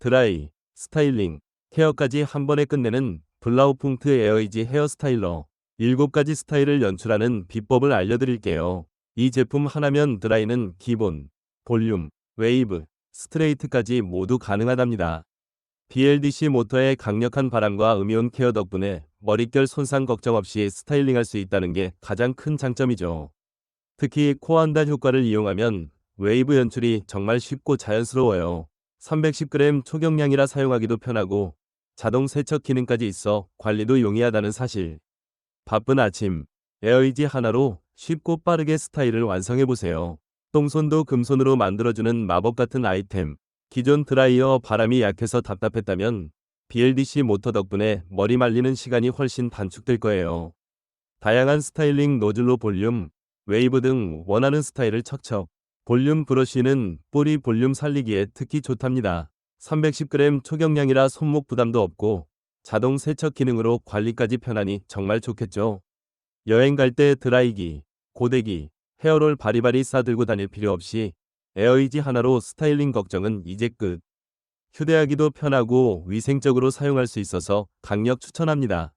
드라이, 스타일링, 케어까지 한 번에 끝내는 블라우풍트 에어이지 헤어 스타일러 7가지 스타일을 연출하는 비법을 알려드릴게요. 이 제품 하나면 드라이는 기본, 볼륨, 웨이브, 스트레이트까지 모두 가능하답니다. BLDC 모터의 강력한 바람과 음이온 케어 덕분에 머릿결 손상 걱정 없이 스타일링할 수 있다는 게 가장 큰 장점이죠. 특히 코안단 효과를 이용하면 웨이브 연출이 정말 쉽고 자연스러워요. 310g 초경량이라 사용하기도 편하고 자동 세척 기능까지 있어 관리도 용이하다는 사실. 바쁜 아침, 에어이지 하나로 쉽고 빠르게 스타일을 완성해보세요. 똥손도 금손으로 만들어주는 마법 같은 아이템. 기존 드라이어 바람이 약해서 답답했다면 BLDC 모터 덕분에 머리 말리는 시간이 훨씬 단축될 거예요. 다양한 스타일링 노즐로 볼륨, 웨이브 등 원하는 스타일을 척척. 볼륨 브러쉬는 뿌리 볼륨 살리기에 특히 좋답니다. 310g 초경량이라 손목 부담도 없고 자동 세척 기능으로 관리까지 편하니 정말 좋겠죠. 여행 갈 때 드라이기, 고데기, 헤어롤 바리바리 싸들고 다닐 필요 없이 에어이지 하나로 스타일링 걱정은 이제 끝. 휴대하기도 편하고 위생적으로 사용할 수 있어서 강력 추천합니다.